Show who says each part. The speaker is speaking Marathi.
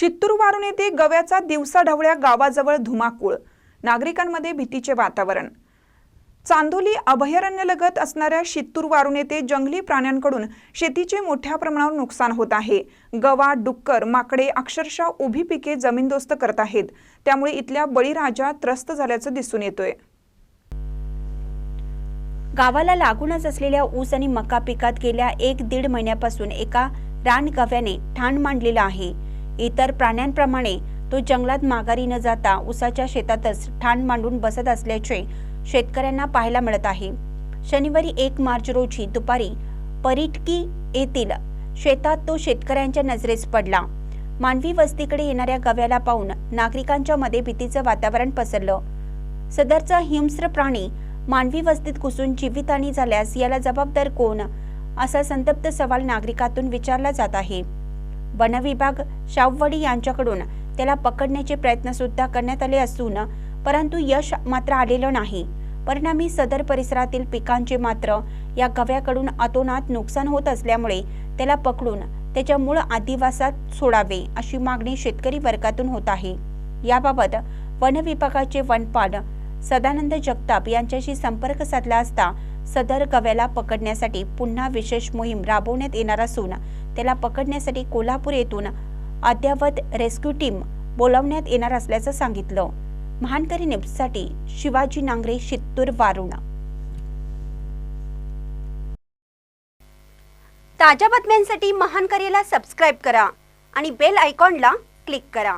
Speaker 1: शित्तूर वारून येथे गव्याचा दिवसाढवळ्या गावाजवळ धुमाकूळ. नागरिकांमध्ये भीतीचे वातावरण. चांदोली अभयारण्यलगत असणाऱ्या शित्तूर वारून येथे जंगली प्राण्यांकडून शेतीचे मोठ्या प्रमाणावर नुकसान होत आहे. गवा डुक्कर माकडे अक्षरशः उभी पिके जमीनदोस्त करत आहेत. त्यामुळे इथल्या बळीराजा त्रस्त झाल्याचं दिसून येतोय.
Speaker 2: गावाला लागूनच असलेल्या ऊस आणि मका पिकात गेल्या एक दीड महिन्यापासून एका रानगव्याने ठाण मांडलेला आहे. इतर प्राण्यांप्रमाणे तो जंगलात माघारी न जाता उसाच्या शेतातच ठाण मांडून बसत असल्याचे शेतकऱ्यांना पाहायला मिळत आहे. शनिवारी एक मार्च रोजी दुपारी परिटकी येथील शेतात तो शेतकऱ्यांच्या नजरेस पडला. मानवी वस्तीकडे येणाऱ्या गव्याला पाहून नागरिकांच्या मध्ये भीतीचं वातावरण पसरलं. सदरचा हिंस्र प्राणी मानवी वस्तीत घुसून जीवितहानी झाल्यास याला जबाबदार कोण? असा संतप्त सवाल नागरिकातून विचारला जात आहे. वनविभाग शाववडी यांच्याकडून त्याला पकडण्याचे प्रयत्न सुद्धा करण्यात आले असून परंतु यश मात्र आलेलं नाही. परिणामी सदर परिसरातील पिकांचे मात्र या गव्याकडून अतोनात नुकसान होत असल्यामुळे त्याला पकडून त्याच्या मूळ आदिवासात सोडावे अशी मागणी शेतकरी वर्गातून होत आहे. याबाबत वन विभागाचे वनपाल सदानंद जगताप यांच्याशी संपर्क साधला असता सदर गव्याला पकडण्यासाठी पुन्हा विशेष मोहीम राबवण्यात येणार असून त्याला पकडण्यासाठी कोल्हापूर येथून अद्ययावत रेस्क्यू टीम बोलावण्यात येणार असल्याचं सांगितलं. महानकरी न्यूजसाठी शिवाजी नांगरे शित्तूर वारुण. ताज्या बातम्यांसाठी महानकरीला सबस्क्राईब करा आणि बेल आयकॉनला क्लिक करा.